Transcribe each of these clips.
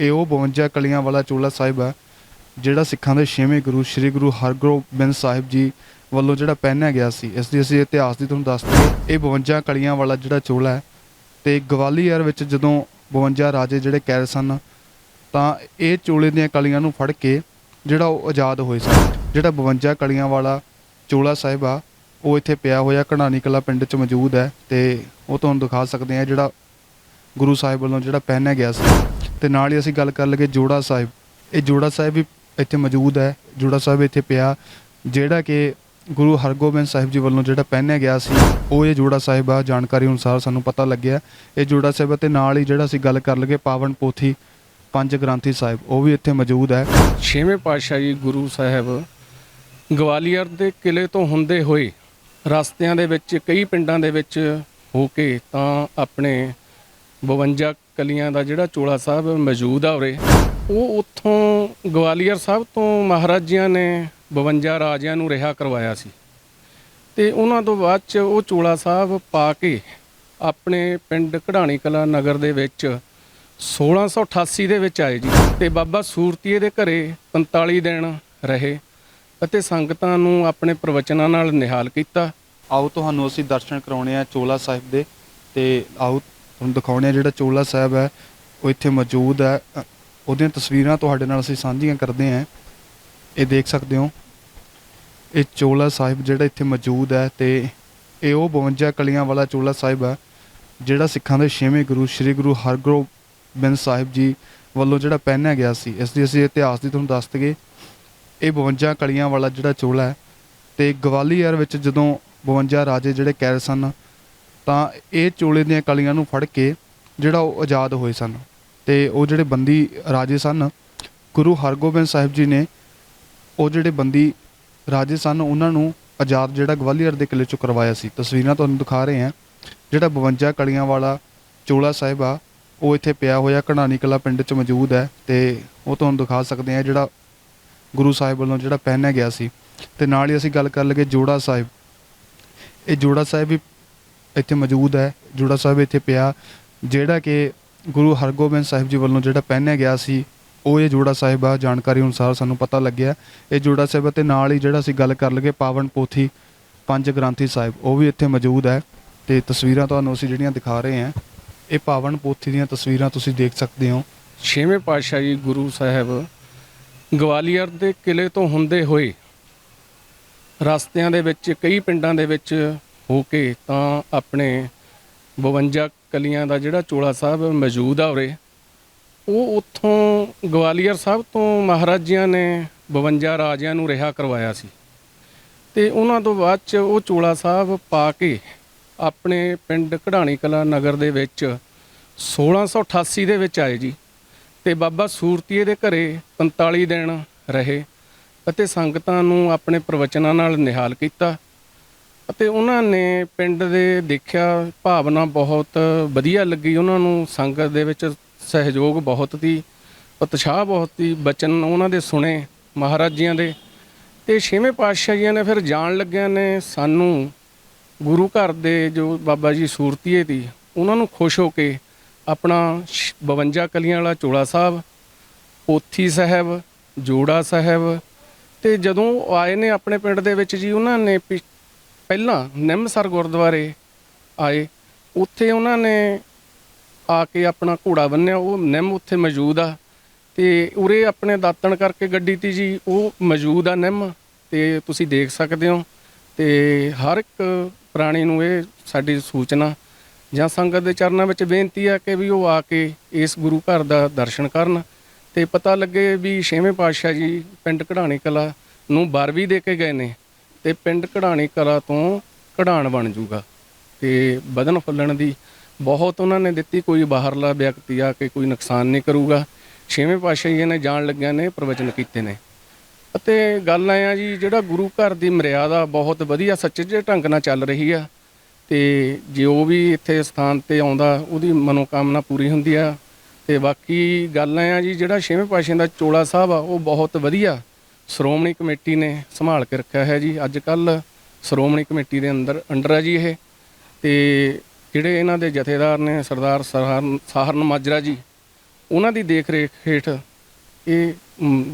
ਇਹ ਉਹ 52 ਕਲੀਆਂ ਵਾਲਾ ਚੋਲਾ ਸਾਹਿਬ ਹੈ, ਜਿਹੜਾ ਸਿੱਖਾਂ ਦੇ ਛੇਵੇਂ ਗੁਰੂ, ਸ੍ਰੀ ਗੁਰੂ ਹਰਗੋਬਿੰਦ ਸਾਹਿਬ ਜੀ ਵੱਲੋਂ ਜਿਹੜਾ ਪਹਿਨਿਆ ਗਿਆ ਸੀ। ਇਸ ਦੀ ਅਸੀਂ ਇਤਿਹਾਸ ਦੀ ਤੁਹਾਨੂੰ ਦੱਸਦੇ ਹਾਂ ਇਹ 52 ਕਲੀਆਂ ਵਾਲਾ ਜਿਹੜਾ ਚੋਲਾ ਹੈ, ਤੇ ਗਵਾਲੀਅਰ ਵਿੱਚ ਜਦੋਂ 52 ਰਾਜੇ ਜਿਹੜੇ ਕੈਦ ਸਨ, ਤਾਂ ਇਹ ਚੋਲੇ ਦੀਆਂ ਕਲੀਆਂ ਨੂੰ ਫੜ ਕੇ ਜਿਹੜਾ ਉਹ ਆਜ਼ਾਦ ਹੋਏ ਸਨ। ਜਿਹੜਾ 52 ਕਲੀਆਂ ਵਾਲਾ ਚੋਲਾ ਸਾਹਿਬ ਆ, ਉਹ ਇੱਥੇ ਪਿਆ ਹੋਇਆ ਕਢਾਣੀ ਕਲਾ ਪਿੰਡ 'ਚ ਮੌਜੂਦ ਹੈ, ਤੇ ਉਹ ਤੁਹਾਨੂੰ ਦਿਖਾ ਸਕਦੇ ਆ ਜਿਹੜਾ ਗੁਰੂ ਸਾਹਿਬ ਵੱਲੋਂ ਜਿਹੜਾ ਪਹਿਨਿਆ ਗਿਆ ਸੀ। ਤੇ ਨਾਲ ਹੀ ਅਸੀਂ ਗੱਲ ਕਰ ਲੱਗੇ ਜੋੜਾ ਸਾਹਿਬ। ਇਹ ਜੋੜਾ ਸਾਹਿਬ ਵੀ ਇੱਥੇ ਮੌਜੂਦ ਹੈ। ਜੋੜਾ ਸਾਹਿਬ ਇੱਥੇ ਪਿਆ। ਜਿਹੜਾ ਕਿ ਗੁਰੂ ਹਰਗੋਬਿੰਦ ਸਾਹਿਬ ਜੀ ਵੱਲੋਂ ਜਿਹੜਾ ਪਹਿਨਿਆ ਗਿਆ ਸੀ, ਉਹ ਇਹ ਜੋੜਾ ਸਾਹਿਬ ਆ। ਜਾਣਕਾਰੀ ਅਨੁਸਾਰ ਸਾਨੂੰ ਪਤਾ ਲੱਗਿਆ। ਇਹ ਜੋੜਾ ਸਾਹਿਬ ਤੇ ਨਾਲ ਹੀ ਜਿਹੜਾ ਅਸੀਂ ਗੱਲ ਕਰ ਲਗੇ ਪਾਵਨ ਪੋਥੀ, ਪੰਜ ਗ੍ਰੰਥੀ ਸਾਹਿਬ, ਉਹ ਵੀ ਇੱਥੇ ਮੌਜੂਦ ਹੈ। ਛੇਵੇਂ ਪਾਤਸ਼ਾਹ ਜੀ ਗੁਰੂ ਸਾਹਿਬ ਗਵਾਲੀਅਰ ਦੇ ਕਿਲੇ ਤੋਂ ਹੁੰਦੇ ਹੋਏ ਰਸਤਿਆਂ ਦੇ ਵਿੱਚ, ਕਈ ਪਿੰਡਾਂ ਦੇ ਵਿੱਚ ਹੋ ਕੇ ਤਾਂ ਆਪਣੇ 52 ਕਲੀਆਂ ਦਾ ਜਿਹੜਾ ਚੋਲਾ ਸਾਹਿਬ ਮੌਜੂਦ ਆ ਉਰੇ, ਉਹ ਉੱਥੋਂ ਗਵਾਲੀਅਰ ਸਾਹਿਬ ਤੋਂ ਮਹਾਰਾਜਿਆਂ ਨੇ 52 ਰਾਜਿਆਂ ਨੂੰ ਰਿਹਾ ਕਰਵਾਇਆ ਸੀ। ਤੇ ਉਹਨਾਂ ਤੋਂ ਬਾਅਦ ਚ ਉਹ ਚੋਲਾ ਸਾਹਿਬ ਪਾ ਕੇ ਆਪਣੇ ਪਿੰਡ ਕਢਾਣੀ ਕਲਾ ਨਗਰ ਦੇ ਵਿੱਚ 1688 ਦੇ ਵਿੱਚ ਆਏ ਜੀ। ਤੇ ਬਾਬਾ ਸੂਰਤੀਏ ਦੇ ਘਰੇ 45 ਦਿਨ ਰਹੇ ਅਤੇ ਸੰਗਤਾਂ ਨੂੰ ਆਪਣੇ ਪ੍ਰਵਚਨਾਂ ਨਾਲ ਨਿਹਾਲ ਕੀਤਾ। ਆਓ ਤੁਹਾਨੂੰ ਅਸੀਂ ਦਰਸ਼ਨ ਕਰਾਉਣੇ ਆ ਚੋਲਾ ਸਾਹਿਬ ਦੇ ਤੇ ਆਓ ਤੁਹਾਨੂੰ ਦਿਖਾਉਣੇ ਆ ਜਿਹੜਾ ਚੋਲਾ ਸਾਹਿਬ ਹੈ ਉਹ ਇੱਥੇ ਮੌਜੂਦ ਹੈ। ਅ, ਉਹਦੀਆਂ ਤਸਵੀਰਾਂ ਤੁਹਾਡੇ ਨਾਲ ਅਸੀਂ ਸਾਂਝੀਆਂ ਕਰਦੇ ਹਾਂ। ਇਹ ਦੇਖ ਸਕਦੇ ਹੋ। ਇਹ ਚੋਲਾ ਸਾਹਿਬ ਜਿਹੜਾ ਇੱਥੇ ਮੌਜੂਦ ਹੈ ਤੇ ਇਹ ਉਹ 52 ਕਲੀਆਂ ਵਾਲਾ ਚੋਲਾ ਸਾਹਿਬ ਹੈ ਜਿਹੜਾ ਸਿੱਖਾਂ ਦੇ ਛੇਵੇਂ ਗੁਰੂ ਸ੍ਰੀ ਗੁਰੂ ਹਰਗੋਬਿੰਦ ਸਾਹਿਬ ਜੀ ਵੱਲੋਂ ਜਿਹੜਾ ਪਹਿਨਿਆ ਗਿਆ ਸੀ। ਇਸ ਦੀ ਅਸੀਂ ਇਤਿਹਾਸ ਦੀ ਤੁਹਾਨੂੰ ਦੱਸ ਦਈਏ। ਇਹ 52 ਕਲੀਆਂ ਵਾਲਾ ਜਿਹੜਾ ਚੋਲਾ ਹੈ ਤੇ ਗਵਾਲੀਅਰ ਵਿੱਚ ਜਦੋਂ 52 ਰਾਜੇ ਜਿਹੜੇ ਕੈਦ ਸਨ ਤਾਂ ਇਹ ਚੋਲੇ ਦੀਆਂ ਕਲੀਆਂ ਨੂੰ ਫੜ ਕੇ ਜਿਹੜਾ ਉਹ ਆਜ਼ਾਦ ਹੋਏ ਸਨ ਤੇ ਉਹ ਜਿਹੜੇ ਬੰਦੀ ਰਾਜੇ ਸਨ, ਗੁਰੂ ਹਰਗੋਬਿੰਦ ਸਾਹਿਬ ਜੀ ਨੇ ਉਹ ਜਿਹੜੇ ਬੰਦੀ ਰਾਜੇ ਸਨ, ਉਹਨਾਂ ਨੂੰ ਆਜ਼ਾਦ ਜਿਹੜਾ ਗਵਾਲੀਅਰ ਦੇ ਕਿਲੇ ਚੋਂ ਕਰਵਾਇਆ ਸੀ। ਤਸਵੀਰਾਂ ਤੁਹਾਨੂੰ ਦਿਖਾ ਰਹੇ ਹਾਂ। ਜਿਹੜਾ 52 ਕਲੀਆਂ ਵਾਲਾ ਚੋਲਾ ਸਾਹਿਬ ਆ, ਉਹ ਇੱਥੇ ਪਿਆ ਹੋਇਆ, ਕਢਾਣੀ ਕਲਾ ਪਿੰਡ 'ਚ ਮੌਜੂਦ ਹੈ ਤੇ ਉਹ ਤੁਹਾਨੂੰ ਦਿਖਾ ਸਕਦੇ ਆ ਜਿਹੜਾ ਗੁਰੂ ਸਾਹਿਬ ਵੱਲੋਂ ਜਿਹੜਾ ਪਹਿਨਿਆ ਗਿਆ ਸੀ। ਤੇ ਨਾਲ ਹੀ ਅਸੀਂ ਗੱਲ ਕਰ ਲਗੇ ਜੋੜਾ ਸਾਹਿਬ। ਇਹ ਜੋੜਾ ਸਾਹਿਬ ਵੀ ਇੱਥੇ ਮੌਜੂਦ ਹੈ, ਜੋੜਾ ਸਾਹਿਬ ਇੱਥੇ ਪਿਆ, ਜਿਹੜਾ ਕਿ ਗੁਰੂ ਹਰਗੋਬਿੰਦ ਸਾਹਿਬ ਜੀ ਵੱਲੋਂ ਜਿਹੜਾ ਪਹਿਨਿਆ ਗਿਆ ਸੀ, ਉਹ ਇਹ ਜੋੜਾ ਸਾਹਿਬ ਆ, ਜਾਣਕਾਰੀ ਅਨੁਸਾਰ ਸਾਨੂੰ ਪਤਾ ਲੱਗਿਆ। ਇਹ ਜੋੜਾ ਸਾਹਿਬ ਤੇ ਨਾਲ ਹੀ ਜਿਹੜਾ ਅਸੀਂ ਗੱਲ ਕਰ ਲਗੇ ਪਾਵਨ ਪੋਥੀ, ਪੰਜ ਗ੍ਰੰਥੀ ਸਾਹਿਬ, ਉਹ ਵੀ ਇੱਥੇ ਮੌਜੂਦ ਹੈ ਤੇ ਤਸਵੀਰਾਂ ਤੁਹਾਨੂੰ ਅਸੀਂ ਜਿਹੜੀਆਂ ਦਿਖਾ ਰਹੇ ਹਾਂ, ਇਹ ਪਾਵਨ ਪੋਥੀ ਦੀਆਂ ਤਸਵੀਰਾਂ ਤੁਸੀਂ ਦੇਖ ਸਕਦੇ ਹੋ। ਛੇਵੇਂ ਪਾਤਸ਼ਾਹ ਜੀ ਗੁਰੂ ਸਾਹਿਬ ਗਵਾਲੀਅਰ ਦੇ ਕਿਲੇ ਤੋਂ ਹੁੰਦੇ ਹੋਏ, ਰਸਤਿਆਂ ਦੇ ਵਿੱਚ, ਕਈ ਪਿੰਡਾਂ ਦੇ ਵਿੱਚ ਹੋ ਕੇ ਤਾਂ ਆਪਣੇ 52 ਕਲੀਆਂ ਦਾ ਜਿਹੜਾ ਚੋਲਾ ਸਾਹਿਬ ਮੌਜੂਦ ਆ ਉਰੇ, ਉਹ ਉੱਥੋਂ ਗਵਾਲੀਅਰ ਸਾਹਿਬ ਤੋਂ ਮਹਾਰਾਜਿਆਂ ਨੇ 52 ਰਾਜਿਆਂ ਨੂੰ ਰਿਹਾ ਕਰਵਾਇਆ ਸੀ। ਤੇ ਉਹਨਾਂ ਤੋਂ ਬਾਅਦ ਚ ਉਹ ਚੋਲਾ ਸਾਹਿਬ ਪਾ ਕੇ ਆਪਣੇ ਪਿੰਡ ਕਢਾਣੀ ਕਲਾ ਨਗਰ ਦੇ ਵਿੱਚ 1688 ਦੇ ਵਿੱਚ ਆਏ ਜੀ ਤੇ ਬਾਬਾ ਸੂਰਤੀਏ ਦੇ ਘਰੇ 45 ਦਿਨ ਰਹੇ ਅਤੇ ਸੰਗਤਾਂ ਨੂੰ ਆਪਣੇ ਪ੍ਰਵਚਨਾਂ ਨਾਲ ਨਿਹਾਲ ਕੀਤਾ। ਅਤੇ ਉਹਨਾਂ ਨੇ ਪਿੰਡ ਦੇ ਦੇਖਿਆ ਭਾਵਨਾ ਬਹੁਤ ਵਧੀਆ ਲੱਗੀ। ਉਹਨਾਂ ਨੂੰ ਸੰਗਤ ਦੇ ਵਿੱਚ ਸਹਿਯੋਗ ਬਹੁਤ ਸੀ, ਉਤਸ਼ਾਹ ਬਹੁਤ ਸੀ, ਬਚਨ ਉਹਨਾਂ ਦੇ ਸੁਣੇ ਮਹਾਰਾਜ ਜੀਆਂ ਦੇ। ਤੇ ਛੇਵੇਂ ਪਾਤਸ਼ਾਹ ਜੀਆਂ ਨੇ ਫਿਰ ਜਾਣ ਲੱਗਿਆਂ ਨੇ ਸਾਨੂੰ ਗੁਰੂ ਘਰ ਦੇ ਜੋ ਬਾਬਾ ਜੀ ਸੂਰਤੀਏ ਦੀ, ਉਹਨਾਂ ਨੂੰ ਖੁਸ਼ ਹੋ ਕੇ ਆਪਣਾ ਸ਼- 52 ਕਲੀਆਂ ਵਾਲਾ ਚੋਲਾ ਸਾਹਿਬ, ਪੋਥੀ ਸਾਹਿਬ, ਜੋੜਾ ਸਾਹਿਬ ਤੇ ਜਦੋਂ ਉਹ ਆਏ ਨੇ ਆਪਣੇ ਪਿੰਡ ਦੇ ਵਿੱਚ ਜੀ, ਉਹਨਾਂ ਨੇ ਪਿ- ਪਹਿਲਾਂ ਨਿੰਮਸਰ ਗੁਰਦੁਆਰੇ ਆਏ, ਉੱਥੇ ਉਹਨਾਂ ਨੇ ਆ ਕੇ ਆਪਣਾ ਘੋੜਾ ਬੰਨਿਆ, ਉਹ ਨਿੰਮ ਉੱਥੇ ਮੌਜੂਦ ਆ ਤੇ ਉਰੇ ਆਪਣੇ ਦਾਤਣ ਕਰਕੇ ਗੱਡੀ ਤੀ ਜੀ, ਉਹ ਮੌਜੂਦ ਆ ਨਿੰਮ ਤੇ ਤੁਸੀਂ ਦੇਖ ਸਕਦੇ ਹੋ ਤੇ ਹਰ ਇੱਕ ਪ੍ਰਾਣੀ ਨੂੰ ਇਹ ਸਾਡੀ ਸੂਚਨਾ ਜਾਂ ਸੰਗਤ ਦੇ ਚਰਨਾਂ ਵਿੱਚ ਬੇਨਤੀ ਆ ਕਿ ਵੀ ਉਹ ਆ ਕੇ ਇਸ ਗੁਰੂ ਘਰ ਦਾ ਦਰਸ਼ਨ ਕਰਨ ਤੇ ਪਤਾ ਲੱਗੇ ਵੀ ਛੇਵੇਂ ਪਾਤਸ਼ਾਹ ਜੀ ਪਿੰਡ ਕਢਾਣੀ ਕਲਾ ਨੂੰ ਬਾਰਵੀ ਦੇ ਕੇ ਗਏ ਨੇ। ਤੇ ਪਿੰਡ ਕਢਾਣੀ ਕਲਾ ਤੋਂ ਕਢਾਣ ਬਣ ਜੂਗਾ। ਤੇ ਵਧਣ ਫੁੱਲਣ ਦੀ ਬਹੁਤ ਉਹਨਾਂ ਨੇ ਦਿੱਤੀ, ਕੋਈ ਬਾਹਰਲਾ ਵਿਅਕਤੀ ਆ ਕੇ ਕੋਈ ਨੁਕਸਾਨ ਨਹੀਂ ਕਰੂਗਾ। ਛੇਵੇਂ ਪਾਤਸ਼ਾਹ ਨੇ ਜਾਣ ਲੱਗਿਆ ਨੇ, ਪ੍ਰਵਚਨ ਕੀਤੇ ਨੇ। ਅਤੇ ਗੱਲ ਆਇਆ ਜੀ, ਜਿਹੜਾ ਗੁਰੂ ਘਰ ਦੀ ਮਰਿਆਦਾ ਬਹੁਤ ਵਧੀਆ ਸੱਚੇ ਢੰਗ ਨਾਲ ਚੱਲ ਰਹੀ ਆ, ਤੇ ਉਹ ਵੀ ਇੱਥੇ ਸਥਾਨ ਤੇ ਆਉਂਦਾ, ਉਹਦੀ ਮਨੋਕਾਮਨਾ ਪੂਰੀ ਹੁੰਦੀ ਆ। ਤੇ ਬਾਕੀ ਗੱਲ ਆਇਆ ਜੀ, ਜਿਹੜਾ ਛੇਵੇਂ ਪਾਤਸ਼ਾਹ ਦਾ ਚੋਲਾ ਸਾਹਿਬ ਆ, ਉਹ ਬਹੁਤ ਵਧੀਆ ਸ਼੍ਰੋਮਣੀ ਕਮੇਟੀ ਨੇ ਸੰਭਾਲ ਕੇ ਰੱਖਿਆ ਹੈ ਜੀ। ਅੱਜ ਕੱਲ ਸ਼੍ਰੋਮਣੀ ਕਮੇਟੀ ਦੇ ਅੰਦਰ, ਅੰਡਰ ਹੈ ਜੀ ਇਹ। ਤੇ ਜਿਹੜੇ ਇਹਨਾਂ ਦੇ ਜਥੇਦਾਰ ਨੇ ਸਰਦਾਰ ਸਹਾਰਨ, ਸਾਹਰਨ ਮਾਜਰਾ ਜੀ, ਉਹਨਾਂ ਦੀ ਦੇਖ ਰੇਖ ਹੇਠ ਇਹ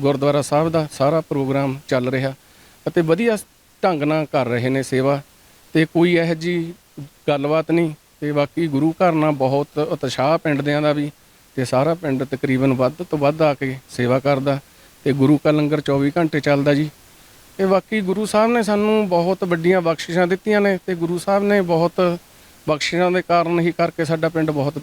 ਗੁਰਦੁਆਰਾ ਸਾਹਿਬ ਦਾ ਸਾਰਾ ਪ੍ਰੋਗਰਾਮ ਚੱਲ ਰਿਹਾ ਅਤੇ ਵਧੀਆ ਢੰਗ ਨਾਲ ਕਰ ਰਹੇ ਨੇ ਸੇਵਾ। ਤੇ ਕੋਈ ਇਹੋ ਜੀ ਗੱਲਬਾਤ ਨਹੀਂ, ਤੇ ਬਾਕੀ ਗੁਰੂ ਘਰ ਨਾਲ ਬਹੁਤ ਉਤਸ਼ਾਹ ਪਿੰਡ ਦਿਆਂ ਦਾ ਵੀ, ਤੇ ਸਾਰਾ ਪਿੰਡ ਤਕਰੀਬਨ ਵੱਧ ਤੋਂ ਵੱਧ ਆ ਕੇ ਸੇਵਾ ਕਰਦਾ। ਤੇ ਗੁਰੂ ਕਾ ਲੰਗਰ 24 ਘੰਟੇ ਚੱਲਦਾ ਜੀ। ਤੇ ਬਾਕੀ ਗੁਰੂ ਸਾਹਿਬ ਨੇ ਸਾਨੂੰ ਬਹੁਤ ਵੱਡੀਆਂ ਬਖਸ਼ਿਸ਼ਾਂ ਦਿੱਤੀਆਂ ਨੇ ਤੇ ਗੁਰੂ ਸਾਹਿਬ ਨੇ ਬਹੁਤ ਬਖਸ਼ਿਸ਼ਾਂ ਦੇ ਕਾਰਨ ਹੀ ਕਰਕੇ ਸਾਡਾ ਪਿੰਡ ਬਹੁਤ